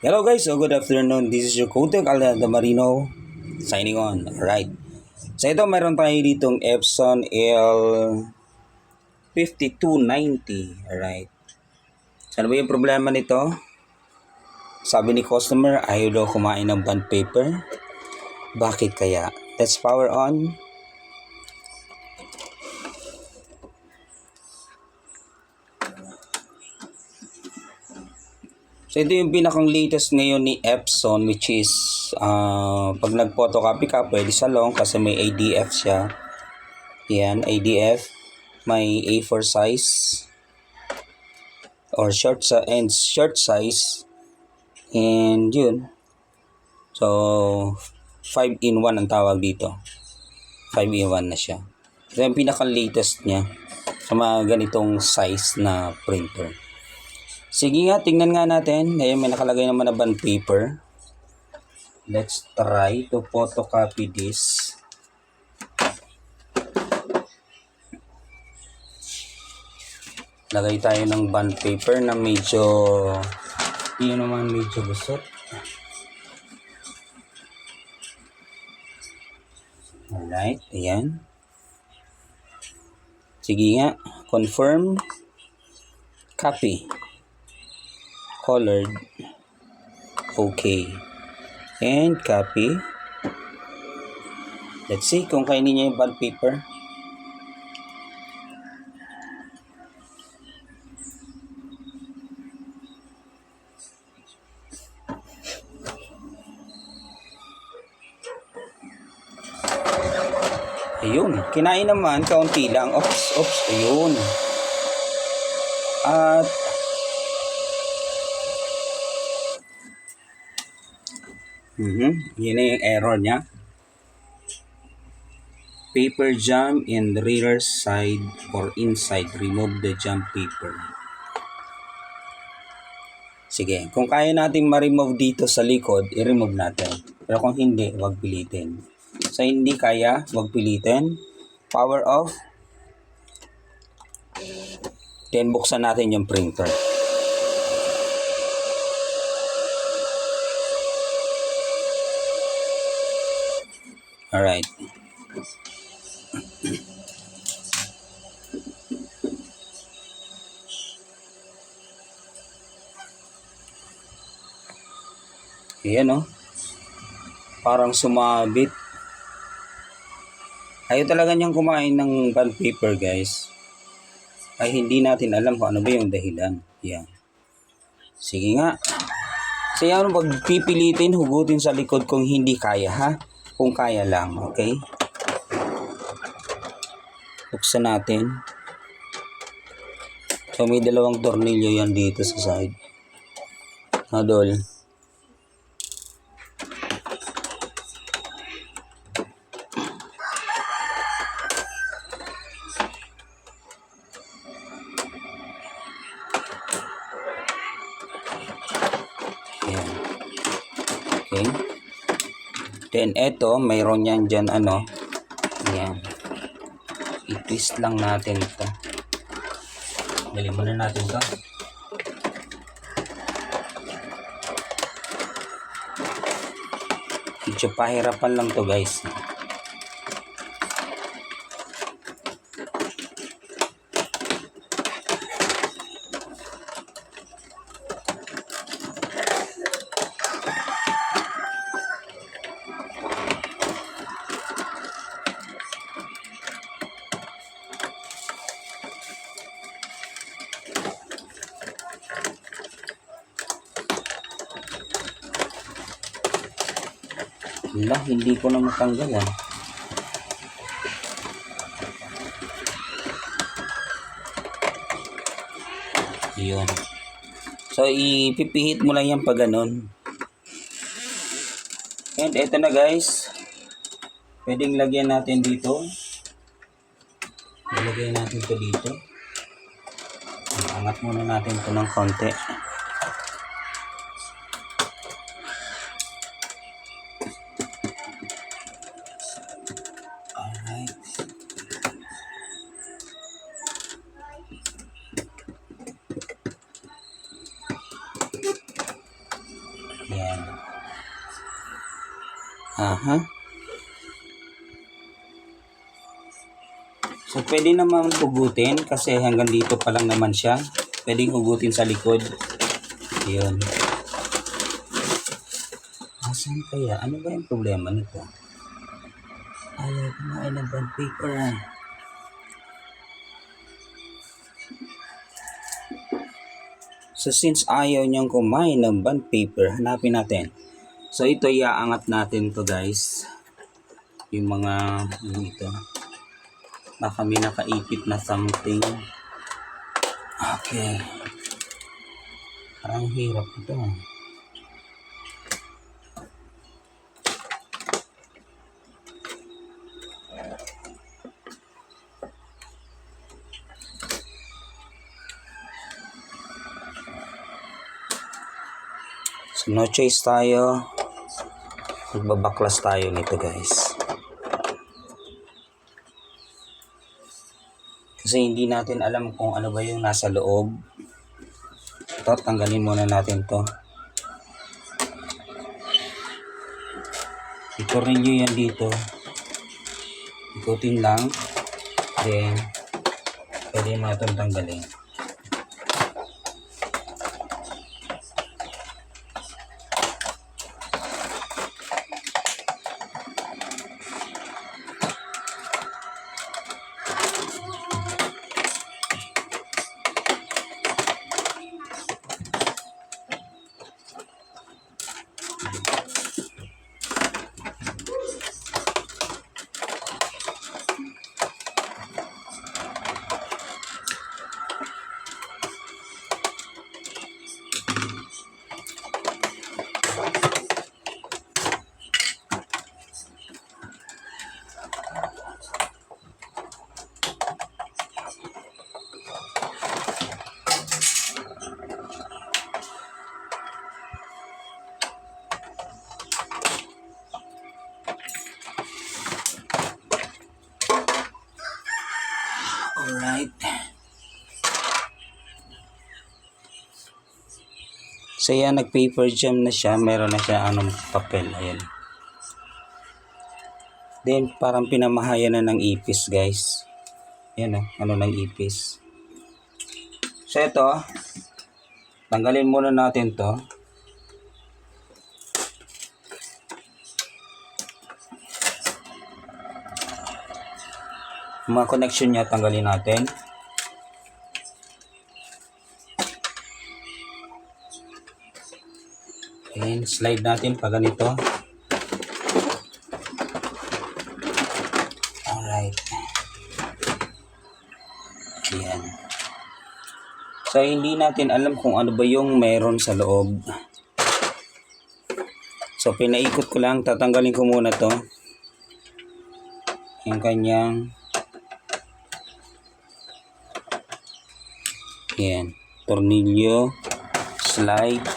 Hello guys, so good afternoon. This is your Kotek Alda Marino signing on. Alright. So ito meron tayo ditong Epson L5290. Alright. So ano ba yung problema nito? Sabi ni customer, ayaw daw kumain ng bond paper. Bakit kaya? Let's power on. So ito yung pinakang latest ngayon ni Epson which is uh, pag nag-photocopy ka pwede sa long kasi may ADF siya. Yan, ADF. May A4 size or short sa and short size and yun. So 5 in 1 ang tawag dito. 5 in 1 na siya. Ito yung pinaka latest niya sa mga ganitong size na printer. Sige nga, tingnan nga natin. Ngayon may nakalagay naman na bond paper. Let's try to photocopy this. Lagay tayo ng bond paper na medyo yun naman medyo gusot. Alright, ayan. Sige nga, confirm, copy colored. Okay. And copy. Let's see kung kainin niya yung bond paper. Ayun. Kinain naman kaunti lang. Oops oops. Ayun. At Mhm. Yun na yung error niya. Paper jam in rear side or inside. Remove the jam paper. Sige, kung kaya nating ma-remove dito sa likod, i-remove natin. Pero kung hindi, wag pilitin. Sa hindi kaya, wag pilitin. Power off. Then buksan natin yung printer. Alright. Ayan oh. Parang sumabit. Ayaw talaga niyang kumain ng bond paper guys. Ay hindi natin alam kung ano ba yung dahilan. Yan. Sige nga. So yan, wag pipilitin, hugutin sa likod kung hindi kaya ha kung kaya lang, okay? Buksan natin. So, may dalawang tornilyo yan dito sa side. Nadol. Then, eto, mayroon yan dyan, ano, yan. I-twist lang natin ito. Dali muna natin ito. Medyo pahirapan lang to guys. Wala, hindi ko na matanggal ah. Yun. So, ipipihit mo lang yan pag ganun. And eto na guys. Pwedeng lagyan natin dito. Ilagay natin to dito. Angat muna natin to ng konti. Pwede naman hugutin kasi hanggang dito pa lang naman siya. Pwedeng hugutin sa likod. Yun. Asan kaya? Ano ba yung problema nito? Ayaw kumain ng bond paper. So since ayaw niyang kumain ng bond paper, hanapin natin. So ito iaangat natin to guys. Yung mga ano ito. Baka may nakaipit na something. Okay. Parang hirap ito. So no choice tayo. Magbabaklas tayo nito guys. Kasi hindi natin alam kung ano ba yung nasa loob. Ito, tanggalin muna natin to. Ikurin nyo yan dito. Ikutin lang. Then, pwede mo itong tanggalin. Alright. So yan, nag-paper jam na siya. Meron na siya anong papel. Ayan. Then, parang pinamahayan na ng ipis, guys. Yan o, ano ng ipis. So ito, tanggalin muna natin to. Mga connection niya, tanggalin natin. Ayan, slide natin pa ganito. Alright. Ayan. So, hindi natin alam kung ano ba yung meron sa loob. So, pinaikot ko lang. Tatanggalin ko muna to. Yung kanyang Ayan. Tornilyo. Slide.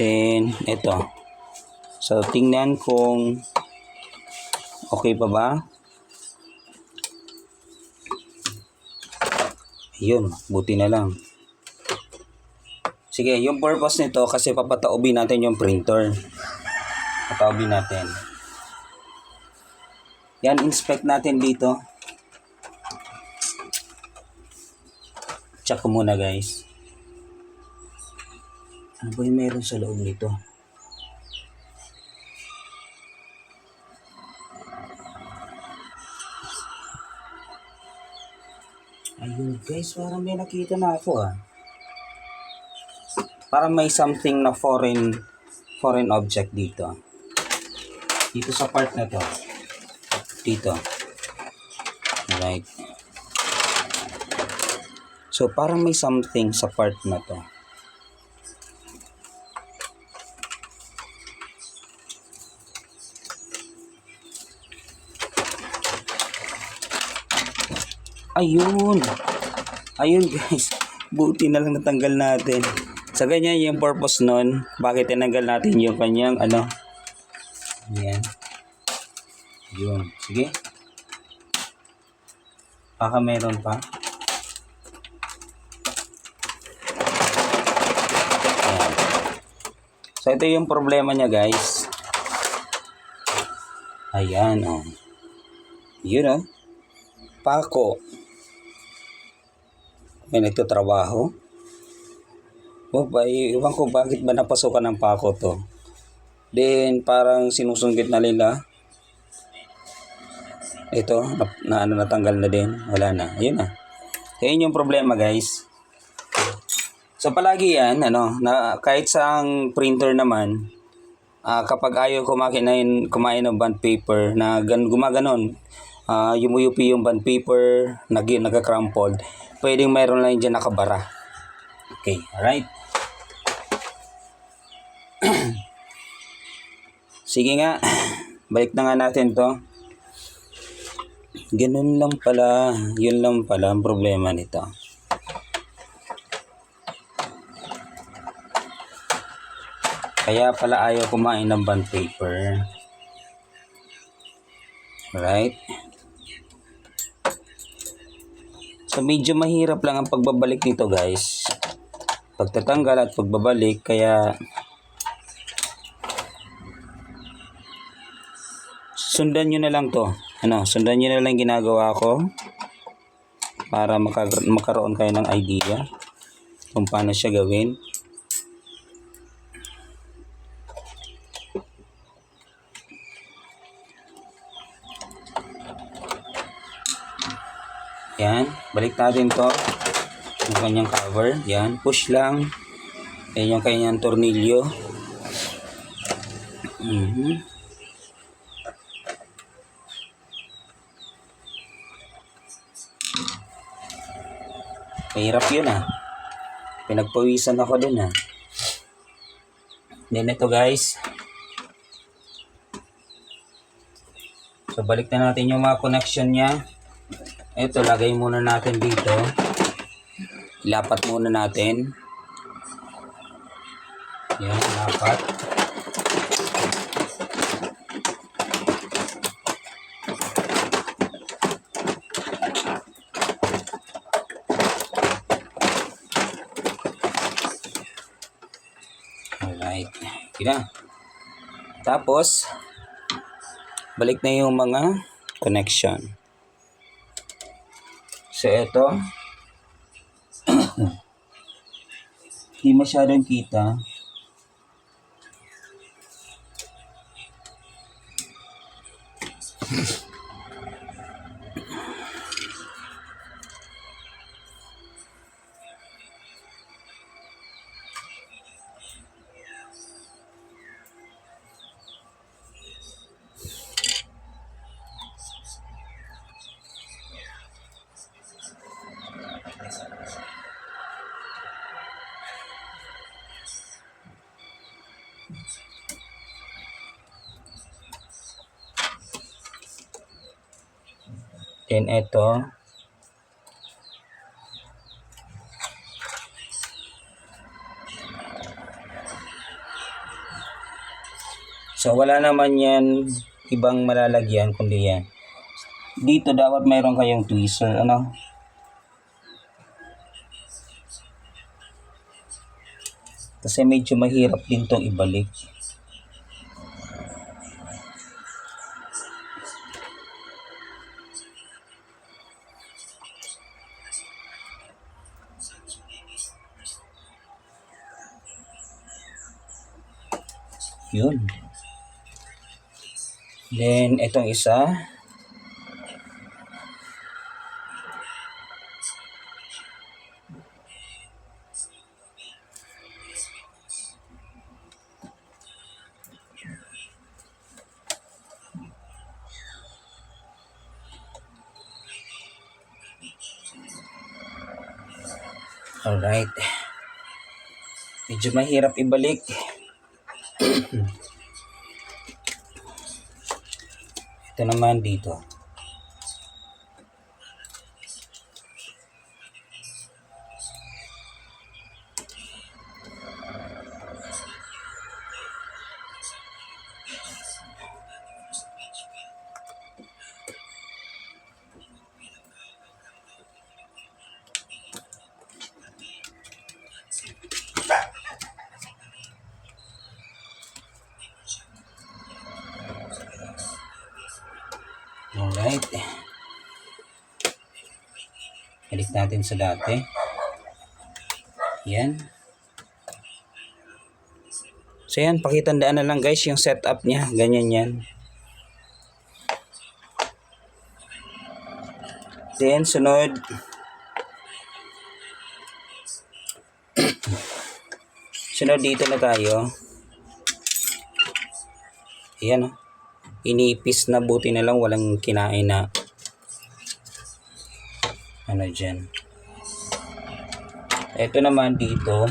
Then, ito. So, tingnan kung okay pa ba. Yun, buti na lang. Sige, yung purpose nito kasi papataubin natin yung printer. Pataubin natin. Yan, inspect natin dito. Check ko muna guys. Ano ba yung meron sa loob nito? Ayun guys, parang may nakita na ako ah. Parang may something na foreign foreign object dito. Dito sa part na to. Dito. Right. So parang may something sa part na to. Ayun. Ayun guys. Buti na lang natanggal natin. Sa ganyan yung purpose nun. Bakit tinanggal natin yung kanyang ano. Yan. Yun. Sige. Baka meron pa. So, ito yung problema niya, guys. Ayan, oh. Yun, oh. Pako. May nagtatrabaho. Oh, ba, iwan ko bakit ba napasukan ng pako to. Then, parang sinusunggit na nila. Ito, na, na ano, natanggal na din. Wala na. Ayun na. Kaya yun yung problema, guys. So, palagi yan, ano, na kahit sa printer naman, ah, kapag ayaw kumain, kumain ng bond paper na gan, gumaganon, ah, yumuyupi yung bond paper, nag, nagka-crumpled, pwedeng mayroon lang dyan nakabara. Okay, alright. Sige nga, balik na nga natin to. Ganun lang pala, yun lang pala ang problema nito. Kaya pala ayaw kumain ng bond paper. Right? So medyo mahirap lang ang pagbabalik nito guys. Pagtatanggal at pagbabalik kaya sundan nyo na lang to. Ano, sundan nyo na lang ginagawa ko para maka- makaroon kayo ng idea kung paano siya gawin. Yan, balik natin to. Yung kanyang cover. Yan, push lang. Yan yung kanyang tornilyo. Mhm. Mahirap yun ah. Pinagpawisan ako dun ah. Then ito guys. So balik na natin yung mga connection niya. Ito, lagay muna natin dito. Ilapat muna natin. Yan, ilapat. Alright. Okay na. Tapos, balik na yung mga connection. So, ito. Hindi masyadong kita. Then, ito. So, wala naman yan ibang malalagyan kundi yan. Dito dapat mayroon kayong tweezer, ano? Kasi medyo mahirap din tong ibalik. Yun. Then, itong isa. Alright. Medyo mahirap ibalik. Ito naman dito. Balik natin sa dati. Yan. So yan, pakitandaan na lang guys yung setup niya. Ganyan yan. Then, sunod. sunod dito na tayo. Ayan oh. Inipis na buti na lang walang kinain na ano dyan. Ito naman dito.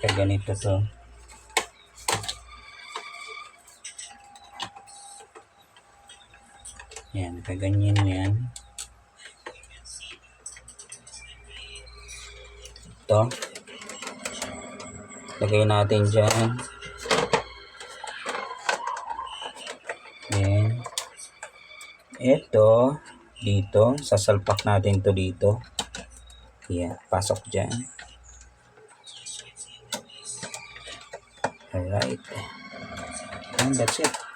Kaya ganito to. Yan, kaganyan yan. Ito. Lagay natin dyan. Yan. Ito, dito. Sasalpak natin to dito. Yan, pasok dyan. Alright. And that's it.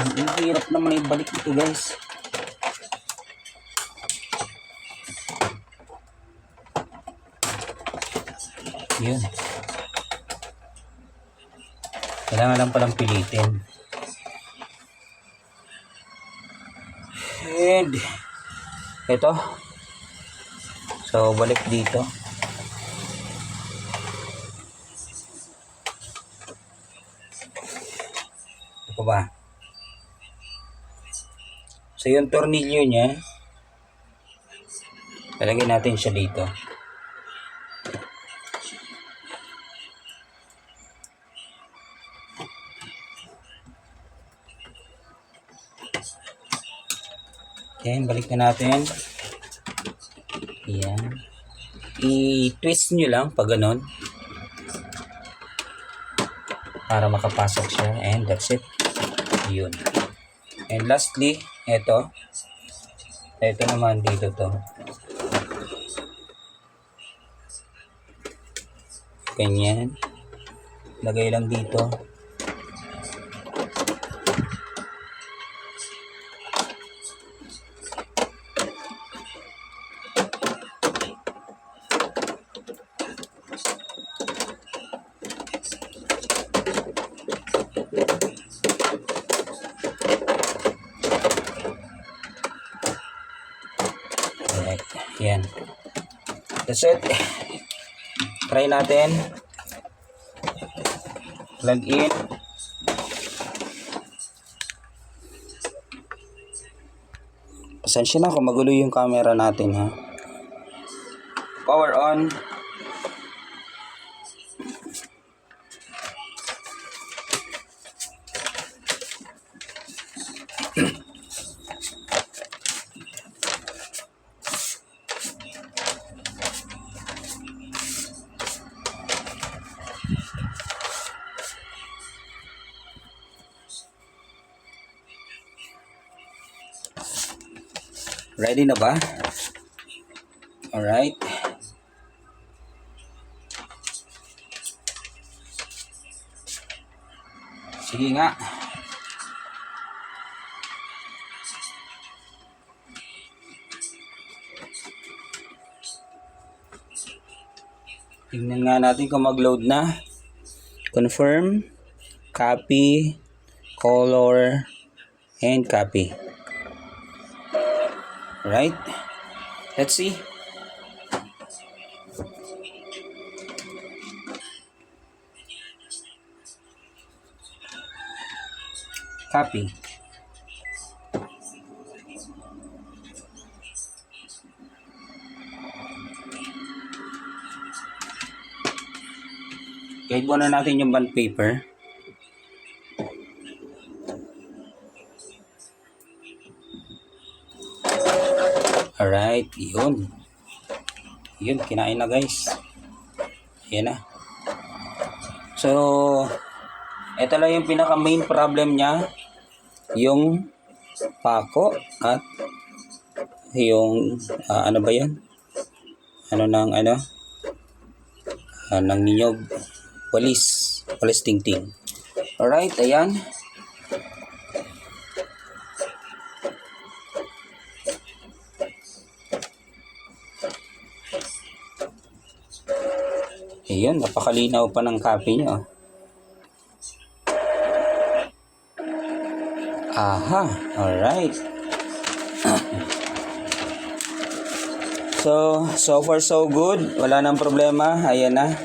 Ang hirap naman ibalik ito guys. Yun. Kailangan lang palang pilitin. And ito. So balik dito. Ito pa ba? So yung tornilyo niya, lalagyan natin siya dito. Then, balik na natin. Yan. I-twist nyo lang pag ganun. Para makapasok siya. And that's it. Yun. And lastly, ito. Ito naman dito to. Ganyan. Lagay lang dito. That's it. Try natin. Plug in. Pasensya na kung magulo yung camera natin ha. Power on. Ba? Alright. Sige nga. Tingnan nga natin kung mag-load na. Confirm, copy, color, and copy. Right? Let's see. Copy. Guide muna natin yung bond paper. Alright, yun. Yun, kinain na guys. Ayan na. So, ito lang yung pinaka main problem niya. Yung pako at yung ah, ano ba yan? Ano nang ano? Ah, nang ninyog. Walis. Walis tingting. Alright, ayan. Ayun, napakalinaw pa ng copy niyo. Aha, alright. So, so far so good. Wala nang problema. Ayan na.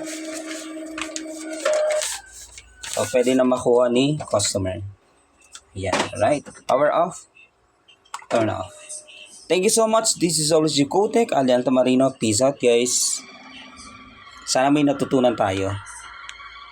So, pwede na makuha ni customer. Ayan, right. Power off. Turn off. Thank you so much. This is always Jukotech, Alian Tamarino. Peace out, guys. Sana may natutunan tayo.